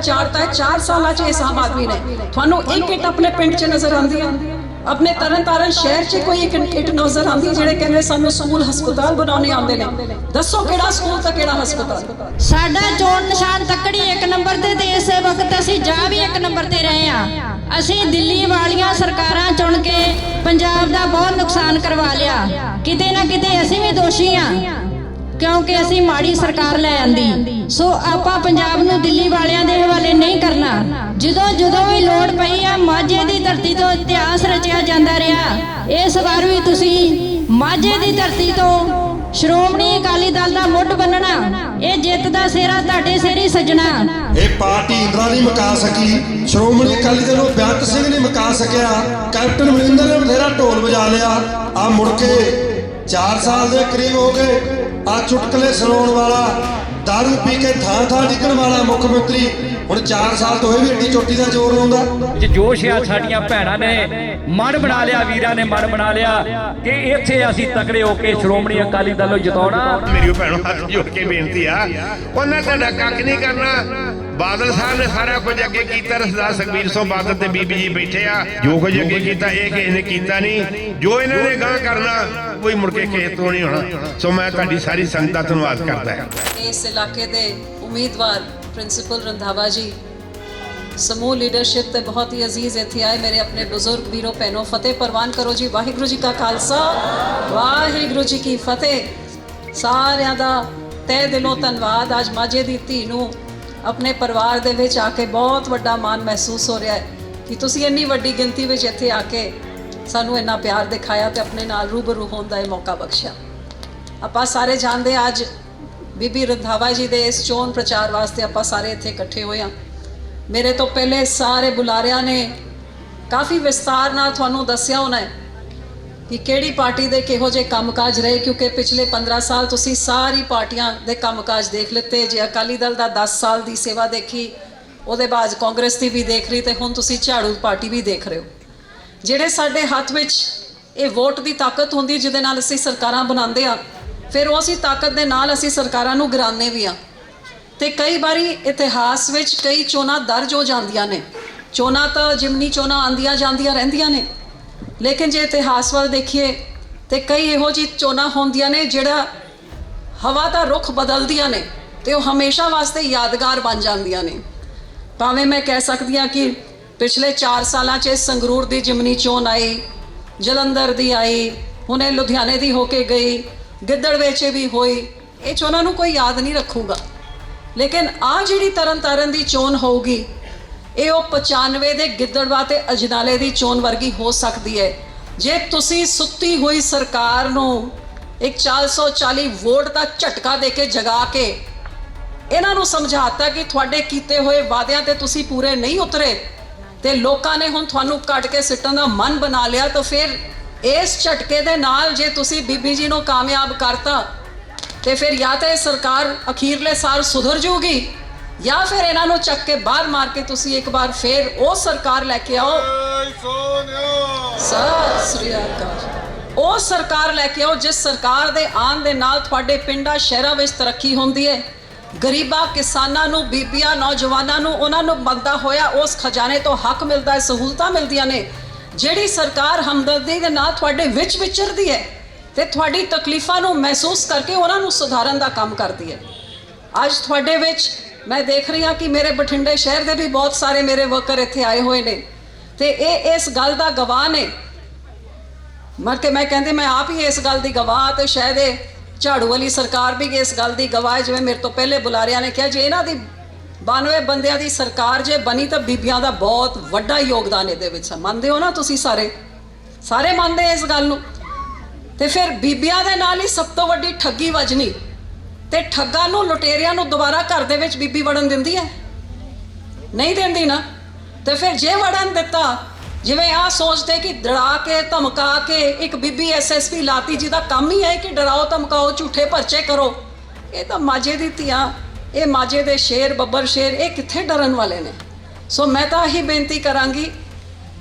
ਚਾੜਤਾ ਹੈ। 4 ਸਾਲਾਂ 'ਚ ਇਸ ਆਮ ਆਦਮੀ ਨੇ। ਤੁਹਾਨੂੰ ਇੱਕ ਇੱਟ ਆਪਣੇ ਪਿੰਡ 'ਚ ਨਜ਼ਰ ਆਉਂਦੀ ਹੈ। ਆਪਣੇ ਤਰਨ ਸ਼ਹਿਰ 'ਚ ਕੋਈ ਇੱਕ ਇੱਟ ਨਜ਼ਰ ਆਉਂਦੀ ਹੈ, ਜਿਹੜੇ ਕਹਿੰਦੇ ਸਾਨੂੰ ਸਕੂਲ ਹਸਪਤਾਲ ਬਣਾਉਣੇ ਆਉਂਦੇ ਨੇ। ਦੱਸੋ ਕਿਹੜਾ ਸਕੂਲ ਤੇ ਕਿਹੜਾ ਹਸਪਤਾਲ? ਸਾਡਾ ਚੋਣ ਨਿਸ਼ਾਨ ਤੱਕੜੀ ਇੱਕ ਨੰਬਰ ਤੇ ਤੇ ਇਸੇ ਵਕਤ ਅਸੀਂ ਜਾ ਵੀ ਇੱਕ ਨੰਬਰ ਤੇ ਰਹੇ ਆ ਅਸੀਂ ਦਿੱਲੀ ਵਾਲੀਆਂ ਸਰਕਾਰਾਂ ਚੁਣ ਕੇ ਪੰਜਾਬ ਦਾ ਬਹੁਤ ਨੁਕਸਾਨ ਕਰਵਾ ਲਿਆ। ਕਿਤੇ ਨਾ ਕਿਤੇ ਅਸੀਂ ਵੀ ਦੋਸ਼ੀ ਆ ਕਿਉਂਕਿ ਅਸੀਂ ਮਾੜੀ ਸਰਕਾਰ ਲੈ ਆਂਦੀ। ਸੋ ਆਪਾਂ ਪੰਜਾਬ ਨੂੰ ਦਿੱਲੀ ਵਾਲਿਆਂ ਦੇ ਹਵਾਲੇ ਨਹੀਂ ਕਰਨਾ। ਜਦੋਂ ਜਦੋਂ ਵੀ ਲੋੜ ਪਈ ਆ, ਮਾਝੇ ਦੀ ਧਰਤੀ ਤੋਂ ਇਤਿਹਾਸ ਰਚਿਆ ਜਾਂਦਾ ਰਿਹਾ। ਇਸ ਵਾਰ ਵੀ ਤੁਸੀਂ ਮਾਝੇ ਦੀ ਧਰਤੀ ਤੋਂ ਸ਼੍ਰੋਮਣੀ ਅਕਾਲੀ ਦਲ ਦਾ ਮੁੱਢ ਬੰਨਣਾ, ਇਹ ਜਿੱਤ ਦਾ ਸਿਹਰਾ ਤੁਹਾਡੇ ਸਿਰ ਹੀ ਸਜਣਾ। ਇਹ ਪਾਰਟੀ ਇੰਦਰਾ ਨਹੀਂ ਮੁਕਾ ਸਕੀ। ਸ਼੍ਰੋਮਣੀ ਅਕਾਲੀ ਦਲ ਨੂੰ ਬੇਅੰਤ ਸਿੰਘ ਨਹੀਂ ਮੁਕਾ ਸਕਿਆ। ਕੈਪਟਨ ਅਮਰਿੰਦਰ ਨੇ ਬਥੇਰਾ ਢੋਲ ਵਜਾ ਲਿਆ। ਆ ਮੁੜ ਕੇ 4 ਸਾਲ ਦੇ ਕਰੀਬ ਹੋ ਗਏ। ਆ ਚੁਟਕਲੇ ਸੁਣਾਉਣ ਵਾਲਾ ਦਾਰੂ ਪੀ ਕੇ ਥਾਂ ਥਾਂ ਡਿੱਗਣ ਵਾਲਾ ਮੁੱਖ ਮੰਤਰੀ ਹੁਣ 4 ਸਾਲ ਤੋਂ ਇਹ ਵੀ ਏਡੀ ਚੋਟੀ ਦਾ ਜ਼ੋਰ ਲਾਉਂਦਾ। ਚ ਜੋਸ਼ ਆ ਸਾਡੀਆਂ ਭੈਣਾਂ ਨੇ ਮਨ ਬਣਾ ਲਿਆ ਵੀਰਾਂ ਨੇ ਮਨ ਬਣਾ ਲਿਆ ਕਿ ਇੱਥੇ ਅਸੀਂ ਤਕੜੇ ਹੋ ਕੇ ਸ਼੍ਰੋਮਣੀ ਅਕਾਲੀ ਦਲ ਨੂੰ ਜਿਤਾਉਣਾ। ਮੇਰੀ ਭੈਣੋ ਹੱਥ ਜੋੜ ਕੇ ਬੇਨਤੀ ਆ। ਉਹਨਾਂ ਤੁਹਾਡਾ ਕੱਖ ਨਹੀਂ ਕਰਨਾ। ਬਾਦਲ ਸਾਹਿਬ ਨੇ ਸਾਰਾ ਕੁਝ ਅੱਗੇ ਕੀਤਾ ਰਸਦਾਰ ਸੁਖਬੀਰ ਸਿੰਘ ਬਾਦਲ ਤੇ ਬੀਬੀ ਜੀ ਬੈਠੇ ਆ। ਜੋ ਕੁਝ ਅੱਗੇ ਕੀਤਾ ਇਹ ਕਿਸੇ ਨੇ ਕੀਤਾ ਨਹੀਂ। ਜੋ ਇਹਨਾਂ ਨੇ ਗਾਂ ਕਰਨਾ ਕੋਈ ਮੁੜ ਕੇ ਕਿਸੇ ਤੋਂ ਨਹੀਂ ਹੋਣਾ। ਸੋ ਮੈਂ ਤੁਹਾਡੀ ਸਾਰੀ ਸੰਗਤ ਦਾ ਧੰਨਵਾਦ ਕਰਦਾ ਹਾਂ। ਇਸ ਇਲਾਕੇ ਦੇ ਉਮੀਦਵਾਰ ਪ੍ਰਿੰਸੀਪਲ ਰੰਧਾਵਾ ਜੀ, ਸਮੂਹ ਲੀਡਰਸ਼ਿਪ ਤੇ ਬਹੁਤ ਹੀ ਅਜ਼ੀਜ਼ ਇੱਥੇ ਆਏ ਮੇਰੇ ਆਪਣੇ ਬਜ਼ੁਰਗ ਵੀਰੋ, ਭੈਣੋ, ਫਤਿਹ ਪ੍ਰਵਾਨ ਕਰੋ ਜੀ। ਵਾਹਿਗੁਰੂ ਜੀ ਕਾ ਖਾਲਸਾ, ਵਾਹਿਗੁਰੂ ਜੀ ਕੀ ਫਤਿਹ। ਸਾਰਿਆਂ ਦਾ ਤਹਿ ਦਿਲੋਂ ਧੰਨਵਾਦ। ਅੱਜ ਮਾਝੇ ਦੀ ਧੀ ਨੂੰ ਆਪਣੇ ਪਰਿਵਾਰ ਦੇ ਵਿੱਚ ਆ ਕੇ ਬਹੁਤ ਵੱਡਾ ਮਾਣ ਮਹਿਸੂਸ ਹੋ ਰਿਹਾ ਹੈ ਕਿ ਤੁਸੀਂ ਇੰਨੀ ਵੱਡੀ ਗਿਣਤੀ ਵਿੱਚ ਇੱਥੇ ਆ ਕੇ ਸਾਨੂੰ ਇੰਨਾ ਪਿਆਰ ਦਿਖਾਇਆ ਤੇ ਆਪਣੇ ਨਾਲ ਰੂਬਰੂ ਹੋਣ ਦਾ ਇਹ ਮੌਕਾ ਬਖਸ਼ਿਆ। ਆਪਾਂ ਸਾਰੇ ਜਾਣਦੇ ਹਾਂ ਅੱਜ ਬੀਬੀ ਰੰਧਾਵਾ ਜੀ ਦੇ ਇਸ ਚੋਣ ਪ੍ਰਚਾਰ ਵਾਸਤੇ ਆਪਾਂ ਸਾਰੇ ਇੱਥੇ ਇਕੱਠੇ ਹੋਏ ਹਾਂ। ਮੇਰੇ ਤੋਂ ਪਹਿਲੇ ਸਾਰੇ ਬੁਲਾਰਿਆਂ ਨੇ ਕਾਫੀ ਵਿਸਤਾਰ ਨਾਲ ਤੁਹਾਨੂੰ ਦੱਸਿਆ ਹੋਣਾ ਹੈ ਕਿ ਕਿਹੜੀ ਪਾਰਟੀ ਦੇ ਕਿਹੋ ਜਿਹੇ ਕੰਮਕਾਜ ਰਹੇ, ਕਿਉਂਕਿ ਪਿਛਲੇ 15 ਸਾਲ ਤੁਸੀਂ ਸਾਰੀ ਪਾਰਟੀਆਂ ਦੇ ਕੰਮਕਾਜ ਦੇਖ ਲਿੱਤੇ। ਜੇ ਅਕਾਲੀ ਦਲ ਦਾ 10 ਸਾਲ ਦੀ ਸੇਵਾ ਦੇਖੀ, ਉਹਦੇ ਬਾਅਦ ਕਾਂਗਰਸ ਦੀ ਵੀ ਦੇਖ ਰਹੀ ਤੇ ਹੁਣ ਤੁਸੀਂ ਝਾੜੂ ਪਾਰਟੀ ਵੀ ਦੇਖ ਰਹੇ ਹੋ। ਜਿਹੜੇ ਸਾਡੇ ਹੱਥ ਵਿੱਚ ਇਹ ਵੋਟ ਦੀ ਤਾਕਤ ਹੁੰਦੀ, ਜਿਹਦੇ ਨਾਲ ਅਸੀਂ ਸਰਕਾਰਾਂ ਬਣਾਉਂਦੇ ਆ ਫਿਰ ਉਹ ਅਸੀਂ ਤਾਕਤ ਦੇ ਨਾਲ ਅਸੀਂ ਸਰਕਾਰਾਂ ਨੂੰ ਗਿਰਾਉਂਦੇ ਵੀ ਆ ਤੇ ਕਈ ਵਾਰੀ ਇਤਿਹਾਸ ਵਿੱਚ ਕਈ ਚੋਣਾਂ ਦਰਜ ਹੋ ਜਾਂਦੀਆਂ ਨੇ। ਚੋਣਾਂ ਤਾਂ ਜਿਮਨੀ ਚੋਣਾਂ ਆਂਦੀਆਂ ਜਾਂਦੀਆਂ ਰਹਿੰਦੀਆਂ ਨੇ। ਲੇਕਿਨ ਜੇ ਇਤਿਹਾਸ ਵੱਲ ਦੇਖੀਏ ਤੇ ਕਈ ਇਹੋ ਜਿਹੀ ਚੋਣਾਂ ਹੁੰਦੀਆਂ ਨੇ ਜਿਹੜਾ ਹਵਾ ਦਾ ਰੁਖ ਬਦਲਦੀਆਂ ਨੇ ਤੇ ਉਹ ਹਮੇਸ਼ਾ ਵਾਸਤੇ ਯਾਦਗਾਰ ਬਣ ਜਾਂਦੀਆਂ ਨੇ। ਭਾਵੇਂ ਮੈਂ ਕਹਿ ਸਕਦੀ ਹਾਂ ਕਿ ਪਿਛਲੇ 4 ਸਾਲਾਂ 'ਚ ਸੰਗਰੂਰ ਦੀ ਜਿਮਨੀ ਚੋਣ ਆਈ, ਜਲੰਧਰ ਦੀ ਆਈ, ਹੁਣੇ ਲੁਧਿਆਣੇ ਦੀ ਹੋ ਕੇ ਗਈ ਗਿੱਦੜਵੇ 'ਚ ਵੀ ਹੋਈ ਇਹ ਚੋਣਾਂ ਨੂੰ ਕੋਈ ਯਾਦ ਨਹੀਂ ਰੱਖੂਗਾ। ਲੇਕਿਨ ਆ ਜਿਹੜੀ ਤਰਨਤਾਰਨ ਦੀ ਚੋਣ ਹੋਊਗੀ, ਇਹ ਉਹ 95 ਦੇ ਗਿੱਦੜਵਾ ਤੇ ਅਜਨਾਲੇ ਦੀ ਚੋਣ ਵਰਗੀ ਹੋ ਸਕਦੀ ਹੈ। ਜੇ ਤੁਸੀਂ ਸੁੱਤੀ ਹੋਈ ਸਰਕਾਰ ਨੂੰ ਇੱਕ 440 ਵੋਟ ਦਾ ਝਟਕਾ ਦੇ ਕੇ ਜਗਾ ਕੇ ਇਹਨਾਂ ਨੂੰ ਸਮਝਾਤਾ ਕਿ ਤੁਹਾਡੇ ਕੀਤੇ ਹੋਏ ਵਾਅਦਿਆਂ ਤੇ ਤੁਸੀਂ ਪੂਰੇ ਨਹੀਂ ਉਤਰੇ, ਤੇ ਲੋਕਾਂ ਨੇ ਹੁਣ ਤੁਹਾਨੂੰ ਕੱਟ ਕੇ ਸਿੱਟਣ ਦਾ ਮਨ ਬਣਾ ਲਿਆ, ਤਾਂ ਫਿਰ ਇਸ ਝਟਕੇ ਦੇ ਨਾਲ ਜੇ ਤੁਸੀਂ ਬੀਬੀ ਜੀ ਨੂੰ ਕਾਮਯਾਬ ਕਰਤਾ, ਤੇ ਫਿਰ ਜਾਂ ਤਾਂ ਇਹ ਸਰਕਾਰ ਅਖੀਰਲੇ ਸਾਲ ਸੁਧਰ ਜੂਗੀ ਜਾਂ ਫਿਰ ਇਹਨਾਂ ਨੂੰ ਚੱਕ ਕੇ ਬਾਹਰ ਮਾਰ ਕੇ ਤੁਸੀਂ ਇੱਕ ਵਾਰ ਫਿਰ ਉਹ ਸਰਕਾਰ ਲੈ ਕੇ ਆਓ। ਸਤਿ ਸ੍ਰੀ ਅਕਾਲ। ਉਹ ਸਰਕਾਰ ਲੈ ਕੇ ਆਓ ਜਿਸ ਸਰਕਾਰ ਦੇ ਆਉਣ ਦੇ ਨਾਲ ਤੁਹਾਡੇ ਪਿੰਡਾਂ, ਸ਼ਹਿਰਾਂ ਵਿੱਚ ਤਰੱਕੀ ਹੁੰਦੀ ਹੈ ਗਰੀਬਾਂ, ਕਿਸਾਨਾਂ ਨੂੰ, ਬੀਬੀਆਂ, ਨੌਜਵਾਨਾਂ ਨੂੰ, ਉਹਨਾਂ ਨੂੰ ਬੰਦਾ ਹੋਇਆ ਉਸ ਖਜ਼ਾਨੇ ਤੋਂ ਹੱਕ ਮਿਲਦਾ ਹੈ ਸਹੂਲਤਾਂ ਮਿਲਦੀਆਂ ਨੇ। ਜਿਹੜੀ ਸਰਕਾਰ ਹਮਦਰਦੀ ਦੇ ਨਾਲ ਤੁਹਾਡੇ ਵਿੱਚ ਵਿਚਰਦੀ ਹੈ ਤੇ ਤੁਹਾਡੀ ਤਕਲੀਫਾਂ ਨੂੰ ਮਹਿਸੂਸ ਕਰਕੇ ਉਹਨਾਂ ਨੂੰ ਸੁਧਾਰਨ ਦਾ ਕੰਮ ਕਰਦੀ ਹੈ। ਅੱਜ ਤੁਹਾਡੇ ਵਿੱਚ ਮੈਂ ਦੇਖ ਰਹੀ ਹਾਂ ਕਿ ਮੇਰੇ ਬਠਿੰਡੇ ਸ਼ਹਿਰ ਦੇ ਵੀ ਬਹੁਤ ਸਾਰੇ ਮੇਰੇ ਵਰਕਰ ਇੱਥੇ ਆਏ ਹੋਏ ਨੇ ਤੇ ਇਹ ਇਸ ਗੱਲ ਦਾ ਗਵਾਹ ਨੇ। ਮਰ ਕੇ ਮੈਂ ਕਹਿੰਦੀ, ਮੈਂ ਆਪ ਹੀ ਇਸ ਗੱਲ ਦੀ ਗਵਾਹ ਤੇ ਸ਼ਾਇਦ ਇਹ ਝਾੜੂ ਵਾਲੀ ਸਰਕਾਰ ਵੀ ਇਸ ਗੱਲ ਦੀ ਗਵਾਹ ਹੈ, ਜਿਵੇਂ ਮੇਰੇ ਤੋਂ ਪਹਿਲੇ ਬੁਲਾਰਿਆਂ ਨੇ ਕਿਹਾ, ਜੇ ਇਹਨਾਂ ਦੀ 92 ਬੰਦਿਆਂ ਦੀ ਸਰਕਾਰ ਜੇ ਬਣੀ ਤਾਂ ਬੀਬੀਆਂ ਦਾ ਬਹੁਤ ਵੱਡਾ ਯੋਗਦਾਨ ਇਹਦੇ ਵਿੱਚ ਹੈ। ਮੰਨਦੇ ਹੋ ਨਾ ਤੁਸੀਂ ਸਾਰੇ? ਸਾਰੇ ਮੰਨਦੇ ਇਸ ਗੱਲ ਨੂੰ। ਤੇ ਫਿਰ ਬੀਬੀਆਂ ਦੇ ਨਾਲ ਹੀ ਸਭ ਤੋਂ ਵੱਡੀ ਠੱਗੀ ਵਜਣੀ ਤੇ ਠੱਗਾਂ ਨੂੰ, ਲੁਟੇਰਿਆਂ ਨੂੰ ਦੁਬਾਰਾ ਘਰ ਦੇ ਵਿੱਚ ਬੀਬੀ ਵੜਨ ਦਿੰਦੀ ਹੈ? ਨਹੀਂ ਦਿੰਦੀ ਨਾ। ਤੇ ਫਿਰ ਜੇ ਵੜਨ ਦਿੱਤਾ, ਜਿਵੇਂ ਆ ਸੋਚਦੇ ਕਿ ਡਰਾ ਕੇ, ਧਮਕਾ ਕੇ ਇੱਕ ਬੀਬੀ ਐਸਐਸਪੀ ਲਾਤੀ ਜਿਹਦਾ ਕੰਮ ਹੀ ਹੈ ਕਿ ਡਰਾਓ, ਧਮਕਾਓ, ਝੂਠੇ ਪਰਚੇ ਕਰੋ। ਇਹ ਤਾਂ ਮਾਝੇ ਦੀ ਧੀਆਂ ਇਹ ਮਾਝੇ ਦੇ ਸ਼ੇਰ, ਬੱਬਰ ਸ਼ੇਰ, ਇਹ ਕਿੱਥੇ ਡਰਨ ਵਾਲੇ ਨੇ? ਸੋ ਮੈਂ ਤਾਂ ਇਹੀ ਬੇਨਤੀ ਕਰਾਂਗੀ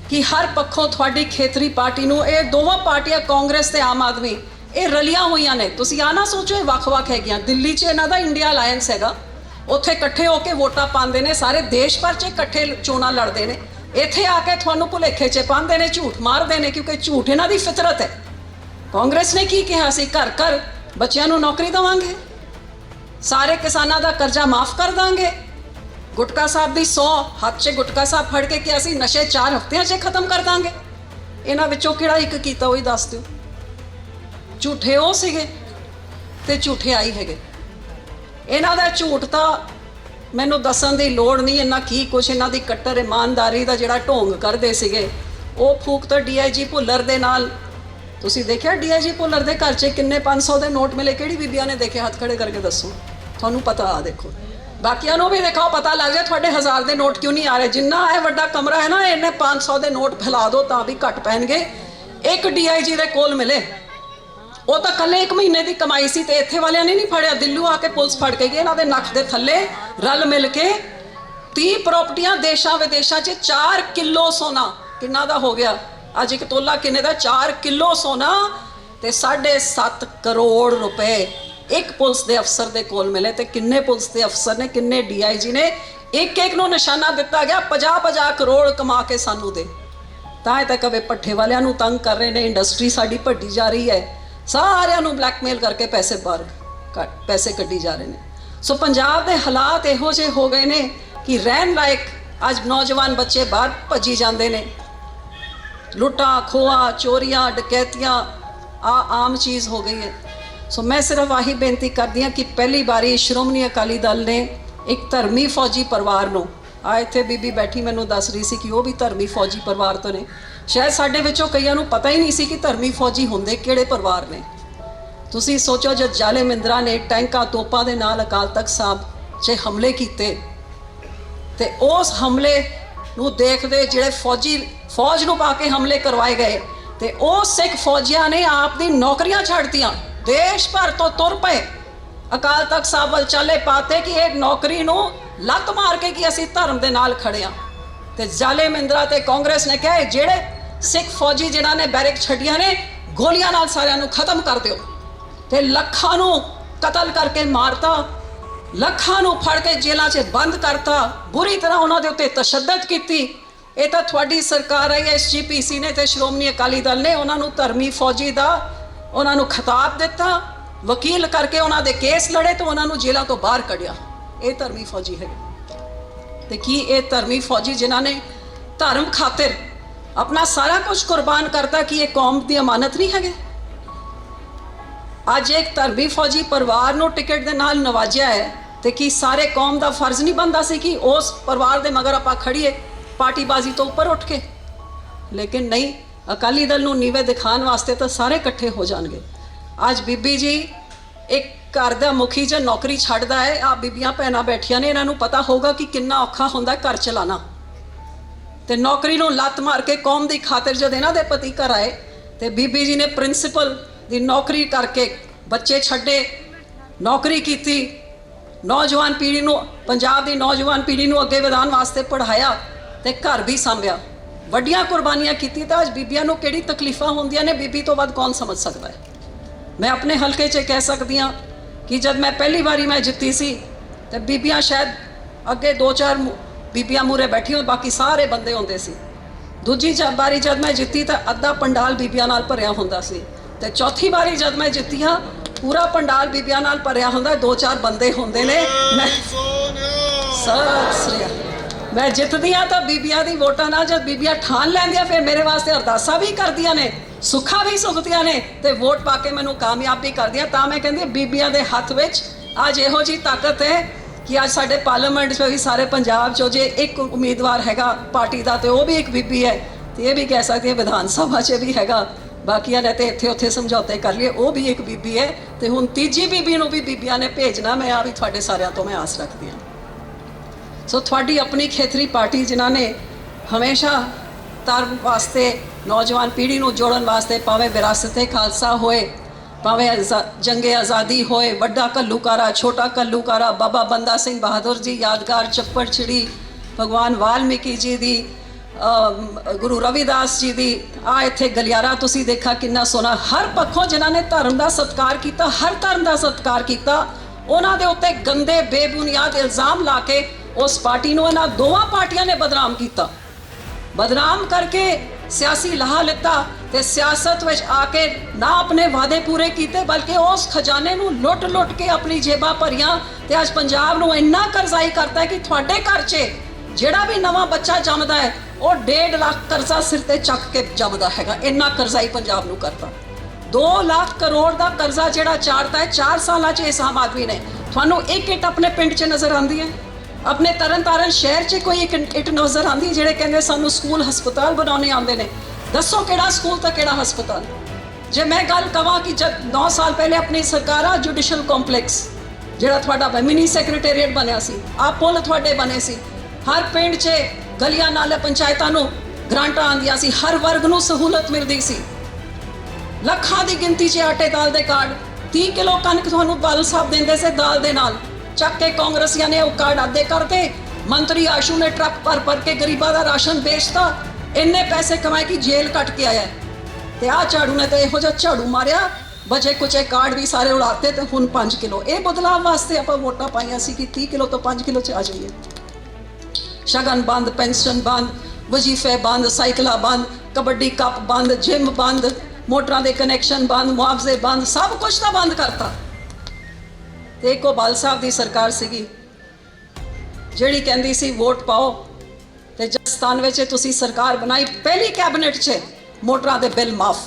ਕਿ ਹਰ ਪੱਖੋਂ ਤੁਹਾਡੀ ਖੇਤਰੀ ਪਾਰਟੀ ਨੂੰ, ਇਹ ਦੋਵਾਂ ਪਾਰਟੀਆਂ ਕਾਂਗਰਸ ਤੇ ਆਮ ਆਦਮੀ, ਇਹ ਰਲੀਆਂ ਹੋਈਆਂ ਨੇ। ਤੁਸੀਂ ਆ ਨਾ ਸੋਚੋ, ਇਹ ਵੱਖ-ਵੱਖ ਹੈਗੀਆਂ। ਦਿੱਲੀ 'ਚ ਇਹਨਾਂ ਦਾ ਇੰਡੀਆ ਅਲਾਈਅੰਸ ਹੈਗਾ। ਉੱਥੇ ਇਕੱਠੇ ਹੋ ਕੇ ਵੋਟਾਂ ਪਾਉਂਦੇ ਨੇ। ਸਾਰੇ ਦੇਸ਼ ਭਰ 'ਚ ਇਕੱਠੇ ਚੋਣਾਂ ਲੜਦੇ ਨੇ। ਇੱਥੇ ਆ ਕੇ ਤੁਹਾਨੂੰ ਭੁਲੇਖੇ 'ਚ ਪਾਉਂਦੇ ਨੇ, ਝੂਠ ਮਾਰਦੇ ਨੇ, ਕਿਉਂਕਿ ਝੂਠ ਇਹਨਾਂ ਦੀ ਫਿਤਰਤ ਹੈ। ਕਾਂਗਰਸ ਨੇ ਕੀ ਕਿਹਾ ਸੀ? ਘਰ ਘਰ ਬੱਚਿਆਂ ਨੂੰ ਨੌਕਰੀ ਦੇਵਾਂਗੇ। ਸਾਰੇ ਕਿਸਾਨਾਂ ਦਾ ਕਰਜ਼ਾ ਮਾਫ ਕਰ ਦਾਂਗੇ। ਗੁਟਕਾ ਸਾਹਿਬ ਦੀ 100 ਹੱਥ 'ਚ ਗੁਟਕਾ ਸਾਹਿਬ ਫੜ ਕੇ ਕਿ ਅਸੀਂ ਨਸ਼ੇ 4 ਹਫ਼ਤਿਆਂ 'ਚ ਖਤਮ ਕਰ ਦਾਂਗੇ। ਇਹਨਾਂ ਵਿੱਚੋਂ ਕਿਹੜਾ ਇੱਕ ਕੀਤਾ ਉਹ ਹੀ ਦੱਸ ਦਿਓ। ਝੂਠੇ ਉਹ ਸੀਗੇ ਤੇ ਝੂਠੇ ਆਈ ਹੈਗੇ। ਇਹਨਾਂ ਦਾ ਝੂਠ ਤਾਂ ਮੈਨੂੰ ਦੱਸਣ ਦੀ ਲੋੜ ਨਹੀਂ ਇਹਨਾਂ ਕੀ ਕੁਛ ਇਹਨਾਂ ਦੀ ਕੱਟਰ ਇਮਾਨਦਾਰੀ ਦਾ ਜਿਹੜਾ ਢੋਂਗ ਕਰਦੇ ਸੀਗੇ। ਉਹ ਫੂਕ ਤਾਂ ਡੀਆਈਜੀ ਭੁੱਲਰ ਦੇ ਨਾਲ। ਤੁਸੀਂ ਦੇਖਿਆ ਡੀਆਈਜੀ ਭੁੱਲਰ ਦੇ ਘਰ 'ਚ ਕਿੰਨੇ 500 ਦੇ ਨੋਟ ਮਿਲੇ? ਕਿਹੜੀ ਬੀਬੀਆਂ ਨੇ ਦੇਖੇ? ਹੱਥ ਖੜੇ ਕਰਕੇ ਦੱਸੋ। ਤੁਹਾਨੂੰ ਪਤਾ ਆ ਦੇਖੋ। ਬਾਕੀਆਂ ਨੂੰ ਵੀ ਦਿਖਾਓ ਪਤਾ ਲੱਗ ਜਾਏ ਤੁਹਾਡੇ ਹਜ਼ਾਰ ਦੇ ਨੋਟ ਕਿਉਂ ਨਹੀਂ ਆ ਰਹੇ। ਜਿੰਨਾ ਇਹ ਵੱਡਾ ਕਮਰਾ ਹੈ ਨਾ, ਇਹਨੇ 500 ਦੇ ਨੋਟ ਫੈਲਾ ਦਿਓ ਤਾਂ ਵੀ ਘੱਟ ਪੈਣਗੇ। ਇੱਕ ਡੀਆਈਜੀ ਦੇ ਕੋਲ ਮਿਲੇ। ਉਹ ਤਾਂ ਕੱਲੇ ਇੱਕ ਮਹੀਨੇ ਦੀ ਕਮਾਈ ਸੀ ਤੇ ਇੱਥੇ ਵਾਲਿਆਂ ਨੇ ਨਹੀਂ ਫੜਿਆ। ਦਿੱਲੂ ਆ ਕੇ ਪੁਲਿਸ ਫੜ ਕੇ ਗਈ, ਇਹਨਾਂ ਦੇ ਨੱਕ ਦੇ ਥੱਲੇ ਰਲ ਮਿਲ ਕੇ। 30 ਪ੍ਰਾਪਰਟੀਆਂ ਦੇਸ਼ਾਂ ਵਿਦੇਸ਼ਾਂ 'ਚ 4 ਕਿਲੋ ਸੋਨਾ। ਕਿੰਨਾ ਦਾ ਹੋ ਗਿਆ? ਅੱਜ ਇੱਕ ਤੋਲਾ ਕਿੰਨੇ ਦਾ? 4 ਕਿਲੋ ਸੋਨਾ ਤੇ 7.5 ਕਰੋੜ ਰੁਪਏ। ਇੱਕ ਪੁਲਿਸ ਦੇ ਅਫਸਰ ਦੇ ਕੋਲ ਮਿਲੇ ਤੇ ਕਿੰਨੇ ਪੁਲਿਸ ਦੇ ਅਫਸਰ ਨੇ, ਕਿੰਨੇ ਡੀਆਈਜੀ ਨੇ ਇੱਕ ਇੱਕ ਨੂੰ ਨਿਸ਼ਾਨਾ ਦਿੱਤਾ ਗਿਆ 50 50 ਕਰੋੜ ਕਮਾ ਕੇ ਸਾਨੂੰ ਦੇ। ਤਾਂ ਇਹ ਤਾਂ ਕਵੇ ਪੱਠੇ ਵਾਲਿਆਂ ਨੂੰ ਤੰਗ ਕਰ ਰਹੇ ਨੇ, ਇੰਡਸਟਰੀ ਸਾਡੀ ਭੱਟੀ ਜਾ ਰਹੀ ਹੈ। ਸਾਰਿਆਂ ਨੂੰ ਬਲੈਕਮੇਲ ਕਰਕੇ ਪੈਸੇ ਬਾਹਰ ਕੱਢ- ਪੈਸੇ ਕੱਢੀ ਜਾ ਰਹੇ ਨੇ। ਸੋ ਪੰਜਾਬ ਦੇ ਹਾਲਾਤ ਇਹੋ ਜਿਹੇ ਹੋ ਗਏ ਨੇ ਕਿ ਰਹਿਣ ਲਾਇਕ ਅੱਜ ਨੌਜਵਾਨ ਬੱਚੇ ਬਾਹਰ ਭੱਜੀ ਜਾਂਦੇ ਨੇ। ਲੁੱਟਾਂ, ਖੋਹਾਂ, ਚੋਰੀਆਂ, ਡਕੈਤੀਆਂ, ਆ ਆਮ ਚੀਜ਼ ਹੋ ਗਈ ਹੈ। ਸੋ ਮੈਂ ਸਿਰਫ ਆਹੀ ਬੇਨਤੀ ਕਰਦੀ ਹਾਂ ਕਿ ਪਹਿਲੀ ਵਾਰੀ ਸ਼੍ਰੋਮਣੀ ਅਕਾਲੀ ਦਲ ਨੇ ਇੱਕ ਧਰਮੀ ਫੌਜੀ ਪਰਿਵਾਰ ਨੂੰ, ਆ ਇੱਥੇ ਬੀਬੀ ਬੈਠੀ ਮੈਨੂੰ ਦੱਸ ਰਹੀ ਸੀ ਕਿ ਉਹ ਵੀ ਧਰਮੀ ਫੌਜੀ ਪਰਿਵਾਰ ਤੋਂ ਨੇ। ਸ਼ਾਇਦ ਸਾਡੇ ਵਿੱਚੋਂ ਕਈਆਂ ਨੂੰ ਪਤਾ ਹੀ ਨਹੀਂ ਸੀ ਕਿ ਧਰਮੀ ਫੌਜੀ ਹੁੰਦੇ ਕਿਹੜੇ ਪਰਿਵਾਰ ਨੇ। ਤੁਸੀਂ ਸੋਚੋ ਜਦ ਜਾਲੇ ਮਿੰਦਰਾ ਨੇ ਟੈਂਕਾਂ ਤੋਪਾਂ ਦੇ ਨਾਲ ਅਕਾਲ ਤਖਤ ਸਾਹਿਬ 'ਚ ਹਮਲੇ ਕੀਤੇ, ਤੇ ਉਸ ਹਮਲੇ ਨੂੰ ਦੇਖਦੇ ਜਿਹੜੇ ਫੌਜੀ, ਫੌਜ ਨੂੰ ਪਾ ਕੇ ਹਮਲੇ ਕਰਵਾਏ ਗਏ, ਤੇ ਉਹ ਸਿੱਖ ਫੌਜੀਆਂ ਨੇ ਆਪ ਦੀ ਨੌਕਰੀਆਂ ਛੱਡਤੀਆਂ। ਦੇਸ਼ ਭਰ ਤੋਂ ਤੁਰ ਪਏ। ਅਕਾਲ ਤਖਤ ਸਾਹਿਬ ਵੱਲ ਚੱਲੇ ਪਾਤੇ ਕਿ ਇਹ ਨੌਕਰੀ ਨੂੰ ਲੱਤ ਮਾਰ ਕੇ ਕਿ ਅਸੀਂ ਧਰਮ ਦੇ ਨਾਲ ਖੜੇ ਆ। ਤੇ ਜਾਲੇ ਮਿੰਦਰਾ ਤੇ ਕਾਂਗਰਸ ਨੇ ਕਿਹਾ ਜਿਹੜੇ ਸਿੱਖ ਫੌਜੀ ਜਿਨ੍ਹਾਂ ਨੇ ਬੈਰਕ ਛੱਡੀਆਂ ਨੇ, ਗੋਲੀਆਂ ਨਾਲ ਸਾਰਿਆਂ ਨੂੰ ਖਤਮ ਕਰ ਦਿਓ। ਤੇ ਲੱਖਾਂ ਨੂੰ ਕਤਲ ਕਰਕੇ ਮਾਰਤਾ, ਲੱਖਾਂ ਨੂੰ ਫੜ ਕੇ ਜੇਲ੍ਹਾਂ 'ਚ ਬੰਦ ਕਰਤਾ, ਬੁਰੀ ਤਰ੍ਹਾਂ ਉਹਨਾਂ ਦੇ ਉੱਤੇ ਤਸ਼ੱਦਦ ਕੀਤੀ। ਇਹ ਤਾਂ ਤੁਹਾਡੀ ਸਰਕਾਰ ਹੈ ਐਸਜੀਪੀਸੀ ਨੇ ਤੇ ਸ਼੍ਰੋਮਣੀ ਅਕਾਲੀ ਦਲ ਨੇ, ਉਹਨਾਂ ਨੂੰ ਧਰਮੀ ਫੌਜੀ ਦਾ ਉਹਨਾਂ ਨੂੰ ਖਿਤਾਬ ਦਿੱਤਾ, ਵਕੀਲ ਕਰਕੇ ਉਹਨਾਂ ਦੇ ਕੇਸ ਲੜੇ ਤੇ ਉਹਨਾਂ ਨੂੰ ਜੇਲ੍ਹਾਂ ਤੋਂ ਬਾਹਰ ਕੱਢਿਆ। ਇਹ ਧਰਮੀ ਫੌਜੀ ਹੈ ਤੇ ਕੀ ਇਹ ਧਰਮੀ ਫੌਜੀ ਜਿਨ੍ਹਾਂ ਨੇ ਧਰਮ ਖਾਤਰ ਆਪਣਾ ਸਾਰਾ ਕੁਝ ਕੁਰਬਾਨ ਕਰਤਾ ਕਿ ਇਹ ਕੌਮ ਦੀ ਅਮਾਨਤ ਨਹੀਂ ਹੈਗੇ? ਅੱਜ ਇੱਕ ਧਰਮੀ ਫੌਜੀ ਪਰਿਵਾਰ ਨੂੰ ਟਿਕਟ ਦੇ ਨਾਲ ਨਵਾਜਿਆ ਹੈ ਤੇ ਕੀ ਸਾਰੇ ਕੌਮ ਦਾ ਫਰਜ਼ ਨਹੀਂ ਬਣਦਾ ਸੀ ਕਿ ਉਸ ਪਰਿਵਾਰ ਦੇ ਮਗਰ ਆਪਾਂ ਖੜੀਏ ਪਾਰਟੀਬਾਜ਼ੀ ਤੋਂ ਉੱਪਰ ਉੱਠ ਕੇ? ਲੇਕਿਨ ਨਹੀਂ ਅਕਾਲੀ ਦਲ ਨੂੰ ਨੀਵੇਂ ਦਿਖਾਉਣ ਵਾਸਤੇ ਤਾਂ ਸਾਰੇ ਇਕੱਠੇ ਹੋ ਜਾਣਗੇ। ਅੱਜ ਬੀਬੀ ਜੀ ਇੱਕ ਘਰ ਦਾ ਮੁਖੀ ਜਾਂ ਨੌਕਰੀ ਛੱਡਦਾ ਹੈ ਆ ਬੀਬੀਆਂ ਭੈਣਾਂ ਬੈਠੀਆਂ ਨੇ, ਇਹਨਾਂ ਨੂੰ ਪਤਾ ਹੋਊਗਾ ਕਿ ਕਿੰਨਾ ਔਖਾ ਹੁੰਦਾ ਘਰ ਚਲਾਣਾ ਤੇ ਨੌਕਰੀ ਨੂੰ ਲੱਤ ਮਾਰ ਕੇ ਕੌਮ ਦੀ ਖਾਤਰ ਜਦ ਇਹਨਾਂ ਦੇ ਪਤੀ ਘਰ ਆਏ, ਤੇ ਬੀਬੀ ਜੀ ਨੇ ਪ੍ਰਿੰਸੀਪਲ ਦੀ ਨੌਕਰੀ ਕਰਕੇ ਬੱਚੇ ਛੱਡੇ, ਨੌਕਰੀ ਕੀਤੀ, ਨੌਜਵਾਨ ਪੀੜ੍ਹੀ ਨੂੰ, ਪੰਜਾਬ ਦੀ ਨੌਜਵਾਨ ਪੀੜ੍ਹੀ ਨੂੰ ਅੱਗੇ ਵਧਾਉਣ ਵਾਸਤੇ ਪੜ੍ਹਾਇਆ ਤੇ ਘਰ ਵੀ ਸੰਭਿਆ। ਵੱਡੀਆਂ ਕੁਰਬਾਨੀਆਂ ਕੀਤੀ ਤਾਂ ਅੱਜ ਬੀਬੀਆਂ ਨੂੰ ਕਿਹੜੀ ਤਕਲੀਫਾਂ ਹੁੰਦੀਆਂ ਨੇ ਬੀਬੀ ਤੋਂ ਵੱਧ ਕੌਣ ਸਮਝ ਸਕਦਾ ਹੈ? ਮੈਂ ਆਪਣੇ ਹਲਕੇ 'ਚ ਕਹਿ ਸਕਦੀ ਹਾਂ ਕਿ ਜਦ ਮੈਂ ਪਹਿਲੀ ਵਾਰੀ ਮੈਂ ਜਿੱਤੀ ਸੀ ਤੇ ਬੀਬੀਆਂ ਸ਼ਾਇਦ ਅੱਗੇ ਦੋ ਚਾਰ ਬੀਬੀਆਂ ਮੂਰੇ ਬੈਠੀ ਹੋਣ ਬਾਕੀ ਸਾਰੇ ਬੰਦੇ ਹੁੰਦੇ ਸੀ। ਦੂਜੀ ਵਾਰੀ ਜਦ ਮੈਂ ਜਿੱਤੀ ਤਾਂ ਅੱਧਾ ਪੰਡਾਲ ਬੀਬੀਆਂ ਨਾਲ ਭਰਿਆ ਹੁੰਦਾ ਸੀ ਤੇ ਚੌਥੀ ਵਾਰੀ ਜਦ ਮੈਂ ਜਿੱਤੀ ਹਾਂ ਪੂਰਾ ਪੰਡਾਲ ਬੀਬੀਆਂ ਨਾਲ ਭਰਿਆ ਹੁੰਦਾ ਦੋ ਚਾਰ ਬੰਦੇ ਹੁੰਦੇ ਨੇ ਮੈਂ ਸਤਿ ਸ੍ਰੀ ਅਕਾਲ। ਮੈਂ ਜਿੱਤਦੀ ਆ ਤਾਂ ਬੀਬੀਆਂ ਦੀ ਵੋਟਾਂ ਨਾਲ ਜਦ ਬੀਬੀਆਂ ਠਾਣ ਲੈਂਦੀਆਂ, ਫਿਰ ਮੇਰੇ ਵਾਸਤੇ ਅਰਦਾਸਾਂ ਵੀ ਕਰਦੀਆਂ ਨੇ, ਸੁੱਖਾਂ ਵੀ ਸੁਖਦੀਆਂ ਨੇ ਤੇ ਵੋਟ ਪਾ ਕੇ ਮੈਨੂੰ ਕਾਮਯਾਬ ਵੀ ਕਰਦੀਆਂ। ਤਾਂ ਮੈਂ ਕਹਿੰਦੀ ਬੀਬੀਆਂ ਦੇ ਹੱਥ ਵਿੱਚ ਅੱਜ ਇਹੋ ਜੀ ਤਾਕਤ ਹੈ ਕਿ ਅੱਜ ਸਾਡੇ ਪਾਰਲੀਮੈਂਟ 'ਚ ਵੀ ਸਾਰੇ ਪੰਜਾਬ 'ਚੋਂ ਜੇ ਇੱਕ ਉਮੀਦਵਾਰ ਹੈਗਾ ਪਾਰਟੀ ਦਾ ਤੇ ਉਹ ਵੀ ਇੱਕ ਬੀਬੀ ਹੈ, ਤੇ ਇਹ ਵੀ ਕਹਿ ਸਕਦੇ ਹੈ ਵਿਧਾਨ ਸਭਾ 'ਚ ਵੀ ਹੈਗਾ। ਬਾਕੀਆਂ ਨੇ ਤੇ ਇੱਥੇ ਉੱਥੇ ਸਮਝੌਤੇ ਕਰ ਲਏ, ਉਹ ਵੀ ਇੱਕ ਬੀਬੀ ਹੈ ਤੇ ਹੁਣ ਤੀਜੀ ਬੀਬੀ ਨੂੰ ਵੀ ਬੀਬੀਆਂ ਨੇ ਭੇਜਣਾ, ਮੈਂ ਆ ਵੀ ਤੁਹਾਡੇ ਸਾਰਿਆਂ ਤੋਂ ਮੈਂ ਆਸ ਰੱਖਦੀ ਹਾਂ। ਸੋ ਤੁਹਾਡੀ ਆਪਣੀ ਖੇਤਰੀ ਪਾਰਟੀ ਜਿਨ੍ਹਾਂ ਨੇ ਹਮੇਸ਼ਾ ਧਰਮ ਵਾਸਤੇ ਨੌਜਵਾਨ ਪੀੜ੍ਹੀ ਨੂੰ ਜੋੜਨ ਵਾਸਤੇ ਭਾਵੇਂ ਵਿਰਾਸਤ-ਏ ਖਾਲਸਾ ਹੋਏ, ਭਾਵੇਂ ਆਜ਼ਾ- ਜੰਗੇ ਆਜ਼ਾਦੀ ਹੋਏ, ਵੱਡਾ ਕੱਲੂਕਾਰਾ ਛੋਟਾ ਕੱਲੂਕਾਰਾ ਬਾਬਾ ਬੰਦਾ ਸਿੰਘ ਬਹਾਦਰ ਜੀ, ਯਾਦਗਾਰ ਚੱਪੜ ਚਿੜੀ ਭਗਵਾਨ ਵਾਲਮੀਕੀ ਜੀ ਦੀ ਗੁਰੂ ਰਵਿਦਾਸ ਜੀ ਦੀ, ਆ ਇੱਥੇ ਗਲਿਆਰਾ ਤੁਸੀਂ ਦੇਖਾ ਕਿੰਨਾ ਸੋਹਣਾ, ਹਰ ਪੱਖੋਂ ਜਿਨ੍ਹਾਂ ਨੇ ਧਰਮ ਦਾ ਸਤਿਕਾਰ ਕੀਤਾ, ਹਰ ਧਰਮ ਦਾ ਸਤਿਕਾਰ ਕੀਤਾ, ਉਹਨਾਂ ਦੇ ਉੱਤੇ ਗੰਦੇ, ਬੇਬੁਨਿਆਦ ਇਲਜ਼ਾਮ ਲਾ ਕੇ ਉਸ ਪਾਰਟੀ ਨੂੰ ਇਹਨਾਂ ਦੋਵਾਂ ਪਾਰਟੀਆਂ ਨੇ ਬਦਨਾਮ ਕੀਤਾ ਬਦਨਾਮ ਕਰਕੇ ਸਿਆਸੀ ਲਾਹਾ ਲਿੱਤਾ ਤੇ ਸਿਆਸਤ ਵਿੱਚ ਆ ਕੇ ਨਾ ਆਪਣੇ ਵਾਅਦੇ ਪੂਰੇ ਕੀਤੇ ਬਲਕਿ ਉਸ ਖਜ਼ਾਨੇ ਨੂੰ ਲੁੱਟ-ਲੁੱਟ ਕੇ ਆਪਣੀ ਜੇਬਾਂ ਭਰੀਆਂ ਤੇ ਅੱਜ ਪੰਜਾਬ ਨੂੰ ਇੰਨਾ ਕਰਜ਼ਾਈ ਕਰਤਾ ਕਿ ਤੁਹਾਡੇ ਘਰ 'ਚ ਜਿਹੜਾ ਵੀ ਨਵਾਂ ਬੱਚਾ ਜੰਮਦਾ ਹੈ ਉਹ 1.5 ਲੱਖ ਕਰਜ਼ਾ ਸਿਰ ਤੇ ਚੱਕ ਕੇ ਜੰਮਦਾ ਹੈਗਾ ਇੰਨਾ ਕਰਜ਼ਾਈ ਪੰਜਾਬ ਨੂੰ ਕਰਤਾ 2 ਲੱਖ ਕਰੋੜ ਦਾ ਕਰਜ਼ਾ ਜਿਹੜਾ ਚਾੜਤਾ ਹੈ 4 ਸਾਲਾਂ 'ਚ ਇਸ ਆਮ ਆਦਮੀ ਨੇ ਤੁਹਾਨੂੰ ਇੱਕ ਇੱਟ ਆਪਣੇ ਪਿੰਡ 'ਚ ਨਜ਼ਰ ਆਉਂਦੀ ਹੈ ਆਪਣੇ ਤਰਨਤਾਰਨ ਸ਼ਹਿਰ 'ਚ ਕੋਈ ਇੱਕ ਇੱਟ ਨਜ਼ਰ ਆਉਂਦੀ ਜਿਹੜੇ ਕਹਿੰਦੇ ਸਾਨੂੰ ਸਕੂਲ, ਹਸਪਤਾਲ ਬਣਾਉਣੇ ਆਉਂਦੇ ਨੇ। ਦੱਸੋ ਕਿਹੜਾ ਸਕੂਲ ਤਾਂ ਕਿਹੜਾ ਹਸਪਤਾਲ? ਜੇ ਮੈਂ ਗੱਲ ਕਵਾਂ ਕਿ ਜਦ 9 ਸਾਲ ਪਹਿਲੇ ਆਪਣੀ ਸਰਕਾਰਾਂ ਜੁਡੀਸ਼ੀਅਲ ਕੰਪਲੈਕਸ, ਜਿਹੜਾ ਤੁਹਾਡਾ ਮਿਨੀ ਸੈਕਟਰੀਏਟ ਬਣਿਆ ਸੀ ਆ ਪੁਲ ਤੁਹਾਡੇ ਬਣੇ ਸੀ, ਹਰ ਪਿੰਡ 'ਚ ਗਲੀਆਂ ਨਾਲੇ ਪੰਚਾਇਤਾਂ ਨੂੰ ਗ੍ਰਾਂਟਾਂ ਆਉਂਦੀਆਂ ਸੀ, ਹਰ ਵਰਗ ਨੂੰ ਸਹੂਲਤ ਮਿਲਦੀ ਸੀ। ਲੱਖਾਂ ਦੀ ਗਿਣਤੀ 'ਚ ਆਟੇ ਦਾਲ ਦੇ ਕਾਰਡ 30 ਕਿਲੋ ਕਣਕ ਤੁਹਾਨੂੰ ਬਾਲ ਸਾਹਿਬ ਦਿੰਦੇ ਸੀ ਦਾਲ ਦੇ ਨਾਲ। ਚੱਕ ਕੇ ਕਾਂਗਰਸੀਆਂ ਨੇ ਉਹ ਕਾਰਡ ਆਦੇ ਕਰਤੇ ਮੰਤਰੀ ਆਸ਼ੂ ਨੇ ਟਰੱਕ ਭਰ ਭਰ ਕੇ ਗਰੀਬਾਂ ਦਾ ਰਾਸ਼ਨ ਵੇਚਤਾ ਇੰਨੇ ਪੈਸੇ ਕਮਾਏ ਕਿ ਜੇਲ੍ਹ ਕੱਟ ਕੇ ਆਇਆ ਹੈ। ਤੇ ਆ ਝਾੜੂ ਨੇ ਤਾਂ ਇਹੋ ਜਿਹਾ ਝਾੜੂ ਮਾਰਿਆ ਬਚੇ ਕੁਚੇ ਕਾਰਡ ਵੀ ਸਾਰੇ ਉਡਾਤੇ ਤੇ ਹੁਣ 5 ਕਿਲੋ ਇਹ ਬਦਲਾਵ ਵਾਸਤੇ ਆਪਾਂ ਵੋਟਾਂ ਪਾਈਆਂ ਸੀ ਕਿ 30 ਕਿਲੋ ਤੋਂ 5 ਕਿਲੋ 'ਚ ਆ ਜਾਈਏ ਸ਼ਗਨ ਬੰਦ ਪੈਨਸ਼ਨ ਬੰਦ ਵਜ਼ੀਫੇ ਬੰਦ ਸਾਈਕਲਾਂ ਬੰਦ ਕਬੱਡੀ ਕੱਪ ਬੰਦ ਜਿਮ ਬੰਦ ਮੋਟਰਾਂ ਦੇ ਕਨੈਕਸ਼ਨ ਬੰਦ ਮੁਆਵਜ਼ੇ ਬੰਦ ਸਭ ਕੁਝ ਤਾਂ ਬੰਦ ਕਰਤਾ ਤੇ ਇੱਕੋ ਬਾਲ ਸਾਹਿਬ ਦੀ ਸਰਕਾਰ ਸੀਗੀ ਜਿਹੜੀ ਕਹਿੰਦੀ ਸੀ ਵੋਟ ਪਾਓ ਤੇ ਜਸਤਾਨ ਵਿੱਚ ਤੁਸੀਂ ਸਰਕਾਰ ਬਣਾਈ। ਪਹਿਲੀ ਕੈਬਨਿਟ 'ਚ ਮੋਟਰਾਂ ਦੇ ਬਿੱਲ ਮਾਫ।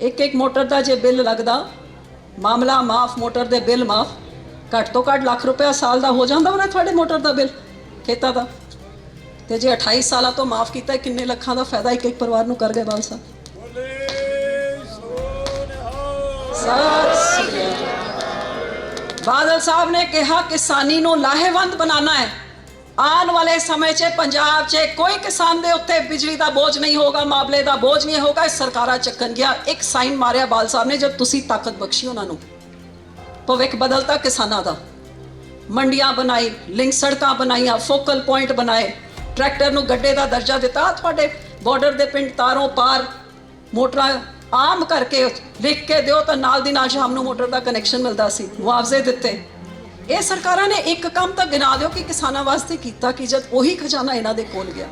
ਇੱਕ ਇੱਕ ਮੋਟਰ ਦਾ ਜੇ ਬਿੱਲ ਲੱਗਦਾ ਮਾਮਲਾ ਮਾਫ ਮੋਟਰ ਦੇ ਬਿੱਲ ਮਾਫ। ਘੱਟ ਤੋਂ ਘੱਟ ਲੱਖ ਰੁਪਇਆ ਸਾਲ ਦਾ ਹੋ ਜਾਂਦਾ ਹੋਣਾ ਤੁਹਾਡੇ ਮੋਟਰ ਦਾ ਬਿੱਲ ਖੇਤਾਂ ਦਾ। ਤੇ ਜੇ 28 ਸਾਲਾਂ ਤੋਂ ਮਾਫ ਕੀਤਾ ਕਿੰਨੇ ਲੱਖਾਂ ਦਾ ਫਾਇਦਾ ਇੱਕ ਇੱਕ ਪਰਿਵਾਰ ਨੂੰ ਕਰ ਗਏ ਬਾਲ ਸਾਹਿਬ ਸਤਿ ਸ੍ਰੀ। ਬਾਦਲ ਸਾਹਿਬ ਨੇ ਕਿਹਾ ਕਿਸਾਨੀ ਨੂੰ ਲਾਹੇਵੰਦ ਬਣਾਉਣਾ ਹੈ। ਆਉਣ ਵਾਲੇ ਸਮੇਂ 'ਚ ਪੰਜਾਬ 'ਚ ਕੋਈ ਕਿਸਾਨ ਦੇ ਉੱਤੇ ਬਿਜਲੀ ਦਾ ਬੋਝ ਨਹੀਂ ਹੋਗਾ ਮਾਮਲੇ ਦਾ ਬੋਝ ਨਹੀਂ ਹੋਗਾ ਸਰਕਾਰਾਂ ਚੱਕਣ ਗਿਆ। ਇੱਕ ਸਾਈਨ ਮਾਰਿਆ ਬਾਲ ਸਾਹਿਬ ਨੇ, ਜਦ ਤੁਸੀਂ ਤਾਕਤ ਬਖਸ਼ੀ ਉਹਨਾਂ ਨੂੰ। ਭਵਿੱਖ ਬਦਲਤਾ ਕਿਸਾਨਾਂ ਦਾ। ਮੰਡੀਆਂ ਬਣਾਈ, ਲਿੰਕ ਸੜਕਾਂ ਬਣਾਈਆਂ, ਫੋਕਲ ਪੁਆਇੰਟ ਬਣਾਏ। ਟਰੈਕਟਰ ਨੂੰ ਗੱਡੇ ਦਾ ਦਰਜਾ ਦਿੱਤਾ। ਤੁਹਾਡੇ ਬਾਰਡਰ ਦੇ ਪਿੰਡ ਤਾਰੋਂ ਪਾਰ ਮੋਟਰਾਂ ਆਮ ਕਰਕੇ ਲਿਖ ਕੇ ਦਿਓ ਤਾਂ ਨਾਲ ਦੀ ਨਾਲ ਸ਼ਾਮ ਨੂੰ ਮੋਟਰ ਦਾ ਕਨੈਕਸ਼ਨ ਮਿਲਦਾ ਸੀ, ਮੁਆਵਜ਼ੇ ਦਿੱਤੇ। ਇਹ ਸਰਕਾਰਾਂ ਨੇ ਇੱਕ ਕੰਮ ਤਾਂ ਗਿਣਾ ਦਿਓ ਕਿ ਕਿਸਾਨਾਂ ਵਾਸਤੇ ਕੀਤਾ ਕਿ, ਜਦ ਉਹੀ ਖਜ਼ਾਨਾ ਇਹਨਾਂ ਦੇ ਕੋਲ ਗਿਆ।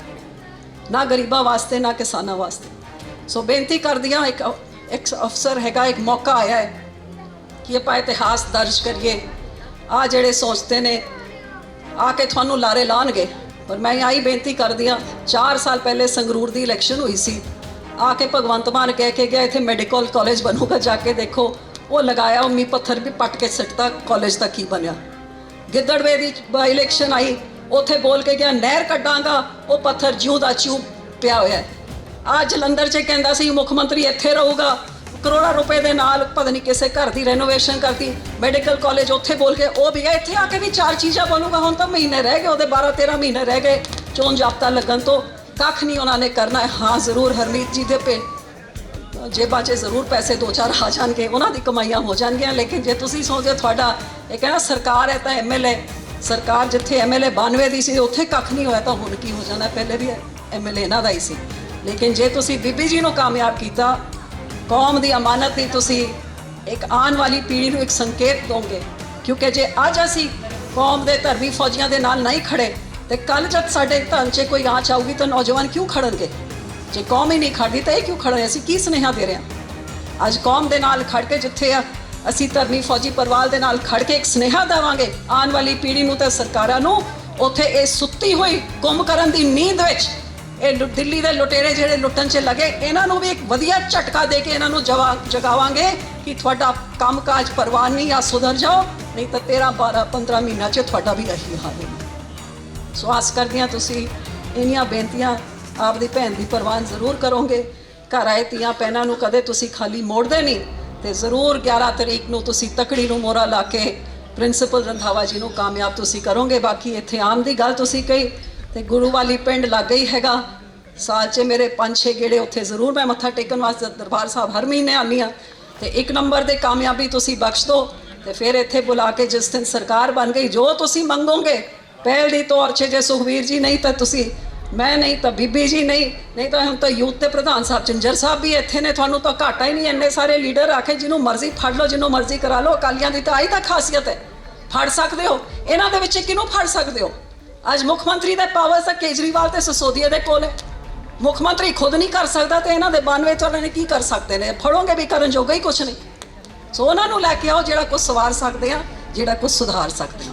ਨਾ ਗਰੀਬਾਂ ਵਾਸਤੇ, ਨਾ ਕਿਸਾਨਾਂ ਵਾਸਤੇ। ਸੋ ਬੇਨਤੀ ਕਰਦੀਆਂ, ਇੱਕ ਇੱਕ ਅਫਸਰ ਹੈਗਾ, ਇੱਕ ਮੌਕਾ ਆਇਆ ਹੈ ਕਿ ਆਪਾਂ ਇਤਿਹਾਸ ਦਰਜ ਕਰੀਏ। ਆ ਜਿਹੜੇ ਸੋਚਦੇ ਨੇ, ਆ ਕੇ ਤੁਹਾਨੂੰ ਲਾਰੇ ਲਾਣਗੇ। ਪਰ ਮੈਂ ਆਈ ਬੇਨਤੀ ਕਰਦੀ ਹਾਂ 4 ਸਾਲ ਪਹਿਲੇ ਸੰਗਰੂਰ ਦੀ ਇਲੈਕਸ਼ਨ ਹੋਈ ਸੀ। ਆ ਕੇ ਭਗਵੰਤ ਮਾਨ ਕਹਿ ਕੇ ਗਿਆ, ਇੱਥੇ ਮੈਡੀਕਲ ਕਾਲਜ ਬਣੂਗਾ, ਜਾ ਕੇ ਦੇਖੋ। ਉਹ ਲਗਾਇਆ ਉਮੀ ਪੱਥਰ ਵੀ ਪੱਟ ਕੇ ਸਿੱਟਤਾ ਕਾਲਜ ਦਾ ਕੀ ਬਣਿਆ? ਗਿੱਦੜਵੇ ਦੀ ਬਾਈ ਇਲੈਕਸ਼ਨ ਆਈ, ਉੱਥੇ ਬੋਲ ਕੇ ਗਿਆ, ਨਹਿਰ ਕੱਢਾਂਗਾ। ਉਹ ਪੱਥਰ ਜਿਉਂ ਦਾ ਚੂ ਪਿਆ ਹੋਇਆ ਹੈ। ਆ ਜਲੰਧਰ 'ਚ ਕਹਿੰਦਾ ਸੀ, ਮੁੱਖ ਮੰਤਰੀ ਇੱਥੇ ਰਹੂਗਾ। ਕਰੋੜਾਂ ਰੁਪਏ ਦੇ ਨਾਲ ਪਤਾ ਨਹੀਂ ਕਿਸੇ ਘਰ ਦੀ ਰੈਨੋਵੇਸ਼ਨ ਕਰਤੀ। ਮੈਡੀਕਲ ਕਾਲਜ ਉੱਥੇ ਬੋਲ ਕੇ, ਉਹ ਵੀ ਗਿਆ ਇੱਥੇ ਆ ਕੇ ਵੀ ਚਾਰ ਚੀਜ਼ਾਂ ਬੋਲੂਗਾ ਹੁਣ ਤਾਂ ਮਹੀਨੇ ਰਹਿ ਗਏ, ਉਹਦੇ 12 13 ਮਹੀਨੇ ਰਹਿ ਗਏ। ਚੋਣ ਜਾਬਤਾ ਲੱਗਣ ਤੋਂ ਕੱਖ ਨਹੀਂ ਉਹਨਾਂ ਨੇ ਕਰਨਾ ਹੈ। ਹਾਂ, ਜ਼ਰੂਰ ਹਰਮੀਤ ਜੀ ਦੇ ਪੇ ਜੇਬਾਂ 'ਚ ਜ਼ਰੂਰ ਪੈਸੇ ਦੋ ਚਾਰ ਆ ਜਾਣਗੇ। ਉਹਨਾਂ ਦੀ ਕਮਾਈਆਂ ਹੋ ਜਾਣਗੀਆਂ, ਲੇਕਿਨ ਜੇ ਤੁਸੀਂ ਸੋਚਦੇ ਹੋ ਤੁਹਾਡਾ ਇਹ ਕਹਿੰਦਾ ਸਰਕਾਰ ਹੈ ਤਾਂ ਐਮਐਲਏ ਸਰਕਾਰ ਜਿੱਥੇ ਐਮਐਲਏ 92 ਦੀ ਸੀ, ਉੱਥੇ ਕੱਖ ਨਹੀਂ ਹੋਇਆ ਤਾਂ ਹੁਣ ਕੀ ਹੋ ਜਾਣਾ? ਪਹਿਲੇ ਵੀ ਐਮਐਲਏ ਇਹਨਾਂ ਦਾ ਹੀ ਸੀ। ਲੇਕਿਨ ਜੇ ਤੁਸੀਂ ਬੀਬੀ ਜੀ ਨੂੰ ਕਾਮਯਾਬ ਕੀਤਾ, ਕੌਮ ਦੀ ਅਮਾਨਤ ਦੀ ਤੁਸੀਂ ਇੱਕ ਆਉਣ ਵਾਲੀ ਪੀੜ੍ਹੀ ਨੂੰ ਇੱਕ ਸੰਕੇਤ ਦੋਗੇ। ਕਿਉਂਕਿ ਜੇ ਅੱਜ ਅਸੀਂ ਕੌਮ ਦੇ ਧਰਮੀ ਫੌਜੀਆਂ ਦੇ ਨਾਲ ਨਹੀਂ ਖੜੇ ਤੇ ਕੱਲ ਜਦ ਸਾਡੇ ਧਨ 'ਚ ਕੋਈ ਆਂਚ ਆਊਗੀ ਤਾਂ ਨੌਜਵਾਨ ਕਿਉਂ ਖੜਨਗੇ? ਜੇ ਕੌਮ ਹੀ ਨਹੀਂ ਖੜਦੀ ਤਾਂ ਇਹ ਕਿਉਂ ਖੜੇ ਅਸੀਂ ਕੀ ਸੁਨੇਹਾ ਦੇ ਰਹੇ ਹਾਂ? ਅੱਜ ਕੌਮ ਦੇ ਨਾਲ ਖੜ ਕੇ ਜਿੱਥੇ ਆ, ਅਸੀਂ ਧਰਮੀ ਫੌਜੀ ਪਰਿਵਾਰ ਦੇ ਨਾਲ ਖੜ ਕੇ ਇੱਕ ਸੁਨੇਹਾ ਦੇਵਾਂਗੇ। ਆਉਣ ਵਾਲੀ ਪੀੜ੍ਹੀ ਨੂੰ ਤੇ ਸਰਕਾਰਾਂ ਨੂੰ, ਉੱਥੇ ਇਹ ਸੁੱਤੀ ਹੋਈ ਗੁੰਮ ਕਰਨ ਦੀ ਨੀਂਦ ਵਿੱਚ, ਇਹ ਦਿੱਲੀ ਦੇ ਲੁਟੇਰੇ ਜਿਹੜੇ ਲੁੱਟਣ 'ਚ ਲੱਗੇ, ਇਹਨਾਂ ਨੂੰ ਵੀ ਇੱਕ ਵਧੀਆ ਝਟਕਾ ਦੇ ਕੇ ਇਹਨਾਂ ਨੂੰ ਜਵਾ, ਜਗਾਵਾਂਗੇ ਕਿ ਤੁਹਾਡਾ ਕੰਮਕਾਜ ਪਰਵਾਨ ਨਹੀਂ ਆ ਸੁਧਰ ਜਾਓ, ਨਹੀਂ ਤਾਂ 13 12 15 ਮਹੀਨਾ 'ਚ ਤੁਹਾਡਾ ਵੀ ਇਹੀ ਹਾਲ ਹੋਣਾ ਸੋ ਆਸ ਕਰਦੀ ਹਾਂ ਤੁਸੀਂ ਇੰਨੀਆਂ ਬੇਨਤੀਆਂ ਆਪਦੀ ਭੈਣ ਦੀ ਪ੍ਰਵਾਨ ਜ਼ਰੂਰ ਕਰੋਗੇ। ਘਰ ਆਏ ਤੀਆਂ ਪੈਨਾਂ ਨੂੰ ਕਦੇ ਤੁਸੀਂ ਖਾਲੀ ਮੋੜਦੇ ਨਹੀਂ ਤੇ ਜ਼ਰੂਰ 11 ਤਰੀਕ ਨੂੰ ਤੁਸੀਂ ਤਕੜੀ ਨੂੰ ਮੋਰਾ ਲਾ ਕੇ ਪ੍ਰਿੰਸੀਪਲ ਰੰਧਾਵਾ ਜੀ ਨੂੰ ਕਾਮਯਾਬ ਤੁਸੀਂ ਕਰੋਗੇ। ਬਾਕੀ ਇੱਥੇ ਆਉਣ ਦੀ ਗੱਲ ਤੁਸੀਂ ਕਹੀ ਤੇ ਗੁਰੂ ਵਾਲੀ ਪਿੰਡ ਲੱਗ ਹੀ ਹੈਗਾ। ਸਾਲ 'ਚ ਮੇਰੇ 5-6 ਗੇੜੇ ਉੱਥੇ ਜ਼ਰੂਰ ਮੈਂ ਮੱਥਾ ਟੇਕਣ ਵਾਸਤੇ ਦਰਬਾਰ ਸਾਹਿਬ ਹਰ ਮਹੀਨੇ ਆਉਂਦੀ ਹਾਂ ਤੇ ਇੱਕ ਨੰਬਰ ਦੇ ਕਾਮਯਾਬੀ ਤੁਸੀਂ ਬਖਸ਼ ਦਿਓ ਤੇ ਫਿਰ ਇੱਥੇ ਬੁਲਾ ਕੇ ਜਿਸ ਦਿਨ ਸਰਕਾਰ ਬਣ ਗਈ ਜੋ ਤੁਸੀਂ ਮੰਗੋਗੇ ਪਹਿਲ ਦੀ ਤੌਰ 'ਚ ਜੇ ਸੁਖਵੀਰ ਜੀ ਨਹੀਂ ਤਾਂ ਤੁਸੀਂ, ਮੈਂ ਨਹੀਂ ਤਾਂ ਬੀਬੀ ਜੀ ਨਹੀਂ ਨਹੀਂ ਤਾਂ ਹੁਣ ਤਾਂ ਯੂਥ ਦੇ ਪ੍ਰਧਾਨ ਸਾਹਿਬ ਚੰਜਰ ਸਾਹਿਬ ਵੀ ਇੱਥੇ ਨੇ, ਤੁਹਾਨੂੰ ਤਾਂ ਘਾਟਾ ਹੀ ਨਹੀਂ ਇੰਨੇ ਸਾਰੇ ਲੀਡਰ ਆਖੇ ਜਿਹਨੂੰ ਮਰਜ਼ੀ ਫੜ ਲਓ, ਜਿਹਨੂੰ ਮਰਜ਼ੀ ਕਰਾ ਲਓ, ਅਕਾਲੀਆਂ ਦੀ ਤਾਂ ਆਈ ਤਾਂ ਖਾਸੀਅਤ ਹੈ। ਫੜ ਸਕਦੇ ਹੋ? ਇਹਨਾਂ ਦੇ ਵਿੱਚ ਕਿਹਨੂੰ ਫੜ ਸਕਦੇ ਹੋ? ਅੱਜ ਮੁੱਖ ਮੰਤਰੀ ਦਾ ਪਾਵਰ ਤਾਂ ਕੇਜਰੀਵਾਲ ਤੇ ਸਸੋਦੀਆ ਦੇ ਕੋਲ ਹੈ। ਮੁੱਖ ਮੰਤਰੀ ਖੁਦ ਨਹੀਂ ਕਰ ਸਕਦਾ ਤੇ ਇਹਨਾਂ ਦੇ 92 ਵਾਲਿਆਂ ਨੇ ਕੀ ਕਰ ਸਕਦੇ ਨੇ? ਫੜੋਗੇ ਵੀ ਕਰਨ ਜੋਗਾ ਹੀ ਕੁਝ ਨਹੀਂ। ਸੋ ਉਹਨਾਂ ਨੂੰ ਲੈ ਕੇ ਆਓ ਜਿਹੜਾ ਕੁਝ ਸਵਾਰ ਸਕਦੇ ਆ ਜਿਹੜਾ ਕੁਝ ਸੁਧਾਰ ਸਕਦੇ ਆ